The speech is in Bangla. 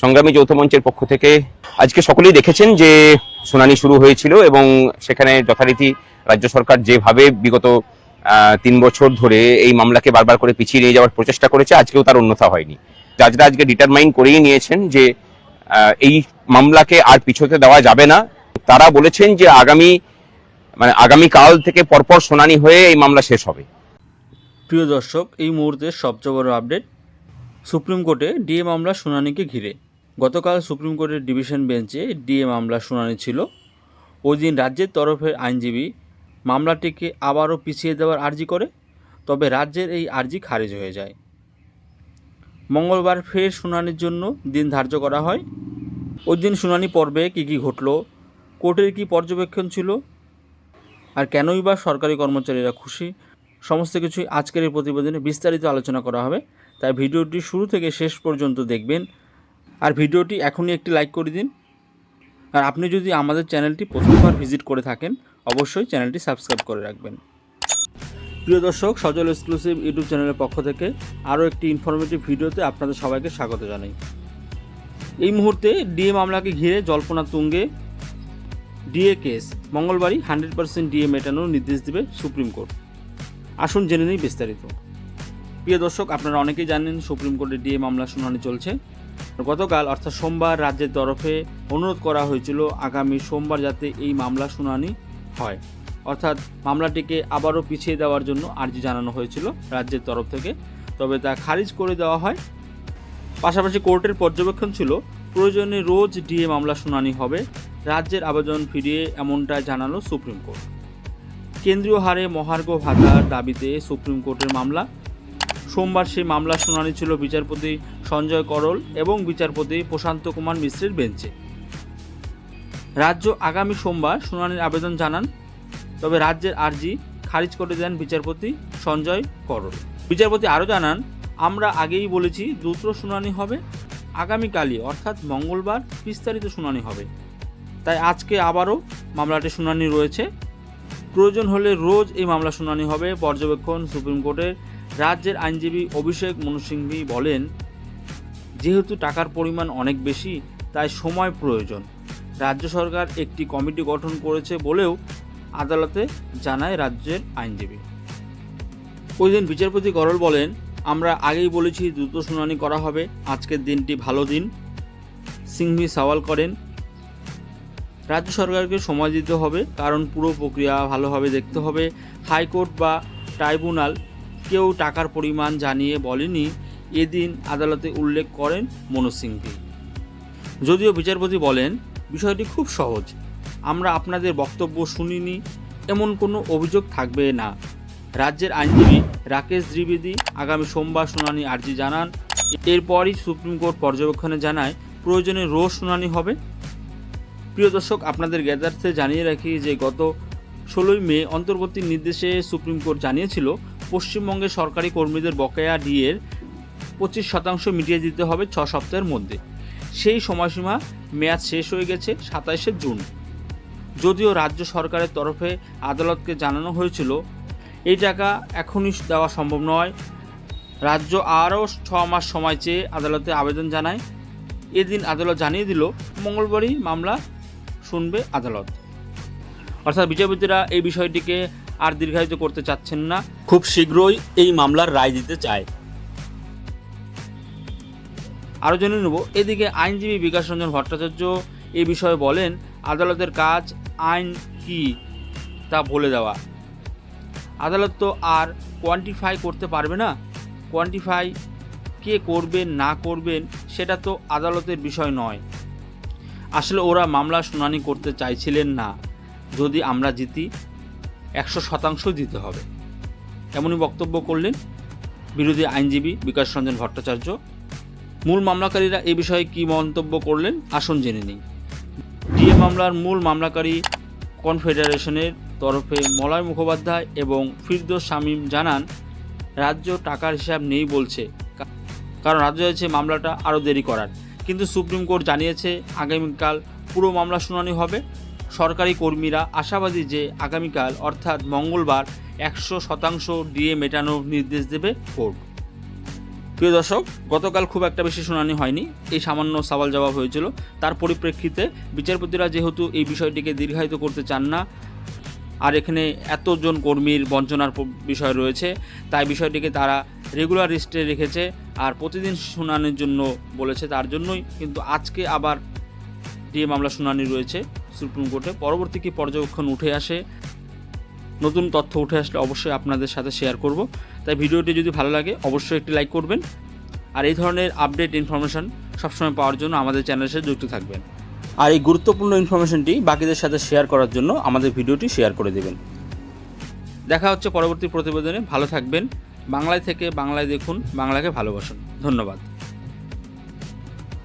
সংগ্রামী যৌথ মঞ্চের পক্ষ থেকে আজকে সকলেই দেখেছেন যে শুনানি শুরু হয়েছিল এবং সেখানে যথারীতি রাজ্য সরকার যেভাবে বিগত তিন বছর ধরে এই মামলাকে বারবার করে পিছিয়ে নিয়ে যাওয়ার প্রচেষ্টা করেছে, আজকেও তার অন্যথা হয়নি। জাজরা আজকে ডিটারমাইন করেই নিয়েছেন যে এই মামলাকে আর পিছোতে দেওয়া যাবে না। তারা বলেছেন যে আগামী মানে আগামী কাল থেকে পরপর শুনানি হয়ে এই মামলা শেষ হবে। প্রিয় দর্শক, এই মুহূর্তের সবচেয়ে বড় আপডেট সুপ্রিম কোর্টে ডিএ মামলার শুনানিকে ঘিরে। গতকাল সুপ্রিম কোর্টের ডিভিশন বেঞ্চে ডিএ মামলা শুনানি ছিল। ওই দিন রাজ্যের তরফের আইনজীবী মামলাটিকে আবারও পিছিয়ে দেওয়ার আর্জি করে, তবে রাজ্যের এই আর্জি খারিজ হয়ে যায়। মঙ্গলবার ফের শুনানির জন্য দিন ধার্য করা হয়। ওই দিন শুনানি পর্বে কী কী ঘটলো, কোর্টের কী পর্যবেক্ষণ ছিল, আর কেনই বা সরকারি কর্মচারীরা খুশি, সমস্ত কিছুই আজকের এই প্রতিবেদনে বিস্তারিত আলোচনা করা হবে। তাই ভিডিওটি শুরু থেকে শেষ পর্যন্ত দেখবেন। আর ভিডিওটি এখনই একটি লাইক করে দিন। আর আপনি যদি আমাদের চ্যানেলটি প্রথমবার ভিজিট করে থাকেন, অবশ্যই চ্যানেলটি সাবস্ক্রাইব করে রাখবেন। প্রিয় দর্শক, সজল এক্সক্লুসিভ ইউটিউব চ্যানেলের পক্ষ থেকে আরও একটি ইনফরমেটিভ ভিডিওতে আপনাদের সবাইকে স্বাগত জানাই। এই মুহূর্তে ডিএ মামলাকে ঘিরে জল্পনা তুঙ্গে ডিএ কেস। মঙ্গলবারই হান্ড্রেড পার্সেন্ট ডিএ মেটানোর নির্দেশ দেবে সুপ্রিম কোর্ট। আসুন জেনে নিই বিস্তারিত। প্রিয় দর্শক, আপনারা অনেকেই জানেন সুপ্রিম কোর্টে ডিএ মামলা শুনানি চলছে। গতকাল, অর্থাৎ সোমবার, রাজ্যের তরফে অনুরোধ করা হয়েছিল আগামী সোমবার যাতে এই মামলা শুনানি হয়। অর্থাৎ মামলাটিকে আবারও পিছিয়ে দেওয়ার জন্য আর্জি জানানো হয়েছিল রাজ্যের তরফ থেকে, তবে তা খারিজ করে দেওয়া হয়। পাশাপাশি কোর্টের পর্যবেক্ষণ ছিল, প্রয়োজনে রোজ ডিএ মামলা শুনানি হবে, রাজ্যের আবেদন ফিরিয়ে এমনটা জানালো সুপ্রিম কোর্ট। কেন্দ্রীয় হারে মহার্ঘ ভাতার দাবিতে সুপ্রিম কোর্টের মামলা। সোমবার সেই মামলার শুনানি ছিল বিচারপতি সঞ্জয় করল এবং বিচারপতি প্রশান্ত কুমার মিশ্রের বেঞ্চে। রাজ্য আগামী সোমবার শুনানির আবেদন জানান, তবে রাজ্যের আর্জি খারিজ করে দেন বিচারপতি সঞ্জয় করল। বিচারপতি আরও জানান, আমরা আগেই বলেছি দ্রুত শুনানি হবে, আগামীকালই অর্থাৎ মঙ্গলবার বিস্তারিত শুনানি হবে। তাই আজকে আবারও মামলাটি শুনানি রয়েছে। প্রয়োজন হলে রোজ এই মামলা শুনানি হবে। পর্যবেক্ষণ সুপ্রিম কোর্টের রাজ্যের আইনজীবী অভিষেক মনু বলেন যেহেতু টাকার পরিমাণ অনেক বেশি, তাই সময় প্রয়োজন। রাজ্য সরকার একটি কমিটি গঠন করেছে বলেও আদালতে জানায় রাজ্যের আইনজীবী। ওই দিন বিচারপতি গরল বলেন, আমরা আগেই বলেছি দ্রুত শুনানি করা হবে। আজকের দিনটি ভালো দিন। সিংভি সওয়াল করেন, রাজ্য সরকারকে সময় দিতে হবে, কারণ পুরো প্রক্রিয়া ভালোভাবে দেখতে হবে। হাইকোর্ট বা ট্রাইব্যুনাল কেউ টাকার পরিমাণ জানিয়ে বলেনি। এদিন আদালতে উল্লেখ করেন মনোজ সিংভি। যদিও বিচারপতি বলেন, বিষয়টি খুব সহজ। আমরা আপনাদের বক্তব্য শুনিনি, এমন কোনো অভিযোগ থাকবে না। রাজ্যের আইনজীবী রাকেশ দ্বিবেদী আগামী সোমবার শুনানি আর্জি জানান। এরপরই সুপ্রিম কোর্ট পর্যবেক্ষণে জানায়, প্রয়োজনে রোজ শুনানি হবে। প্রিয় দর্শক, আপনাদের জ্ঞাতার্থে জানিয়ে রাখি যে গত ষোলোই মে অন্তর্বর্তী নির্দেশে সুপ্রিম কোর্ট জানিয়েছিল, পশ্চিমবঙ্গের সরকারি কর্মীদের বকেয়া ডিএর পঁচিশ শতাংশ মিটিয়ে দিতে হবে ছ সপ্তাহের মধ্যে। সেই সময়সীমা মেয়াদ শেষ হয়ে গেছে সাতাইশে জুন। যদিও রাজ্য সরকারের তরফে আদালতকে জানানো হয়েছিল, এই টাকা এখনই দেওয়া সম্ভব নয়। রাজ্য আরও ছ মাস সময় চেয়ে আদালতে আবেদন জানায়। এদিন আদালত জানিয়ে দিল, মঙ্গলবারই মামলা শুনবে আদালত। অর্থাৎ বিচারপতিরা এই বিষয়টিকে আর দীর্ঘায়িত করতে চাচ্ছেন না। খুব শীঘ্রই এই মামলার রায় দিতে চায়। আরও জেনে নেব। এদিকে আইনজীবী বিকাশ রঞ্জন ভট্টাচার্য এ বিষয়ে বলেন, আদালতের কাজ আইন কি তা বলে দেওয়া। আদালত তো আর কোয়ান্টিফাই করতে পারবে না। কোয়ান্টিফাই কে করবেন না করবেন সেটা তো আদালতের বিষয় নয়। আসলে ওরা মামলা শুনানি করতে চাইছিলেন না। যদি আমরা জিতি, একশো শতাংশ দিতে হবে। এমনই বক্তব্য করলেন বিরোধী আইনজীবী বিকাশ রঞ্জন ভট্টাচার্য। মূল মামলাকারীরা এ বিষয়ে কী মন্তব্য করলেন, আসুন জেনে নিই। ডিএ মামলার মূল মামলাকারী কনফেডারেশনের তরফে মলয় মুখোপাধ্যায় এবং ফিরদোস শামীম জানান, রাজ্য টাকার হিসাব নেই বলছে, কারণ রাজ্য চাইছে মামলাটা আরও দেরি করার। কিন্তু সুপ্রিম কোর্ট জানিয়েছে আগামীকাল পুরো মামলা শুনানি হবে। সরকারি কর্মীরা আশাবাদী যে আগামীকাল, অর্থাৎ মঙ্গলবার, একশো শতাংশ ডিএ মেটানোর নির্দেশ দেবে কোর্ট। প্রিয় দর্শক, গতকাল খুব একটা বেশি শুনানি হয়নি। এই সামান্য সওয়াল জবাব হয়েছিল। তার পরিপ্রেক্ষিতে বিচারপতিরা যেহেতু এই বিষয়টিকে দীর্ঘায়িত করতে চান না, আর এখানে এতজন কর্মীর বঞ্চনার বিষয় রয়েছে, তাই বিষয়টিকে তারা রেগুলার লিস্টে রেখেছে আর প্রতিদিন শুনানির জন্য বলেছে। তার জন্যই কিন্তু আজকে আবার ডিএ মামলা শুনানি রয়েছে সুপ্রিম কোর্টে। পরবর্তী কি পর্যবেক্ষণ উঠে আসে নতুন তথ্য উঠে আসলে অবশ্যই আপনাদের সাথে শেয়ার করব। তাই ভিডিওটি যদি ভালো লাগে, অবশ্যই একটি লাইক করবেন। আর এই ধরনের আপডেট ইনফরমেশন সবসময় পাওয়ার জন্য আমাদের চ্যানেলের সাথে যুক্ত থাকবেন। আর এই গুরুত্বপূর্ণ ইনফরমেশনটি বাকিদের সাথে শেয়ার করার জন্য আমাদের ভিডিওটি শেয়ার করে দেবেন। দেখা হচ্ছে পরবর্তী প্রতিবেদনে। ভালো থাকবেন। বাংলায় থেকে বাংলায় দেখুন, বাংলাকে ভালোবাসুন। ধন্যবাদ।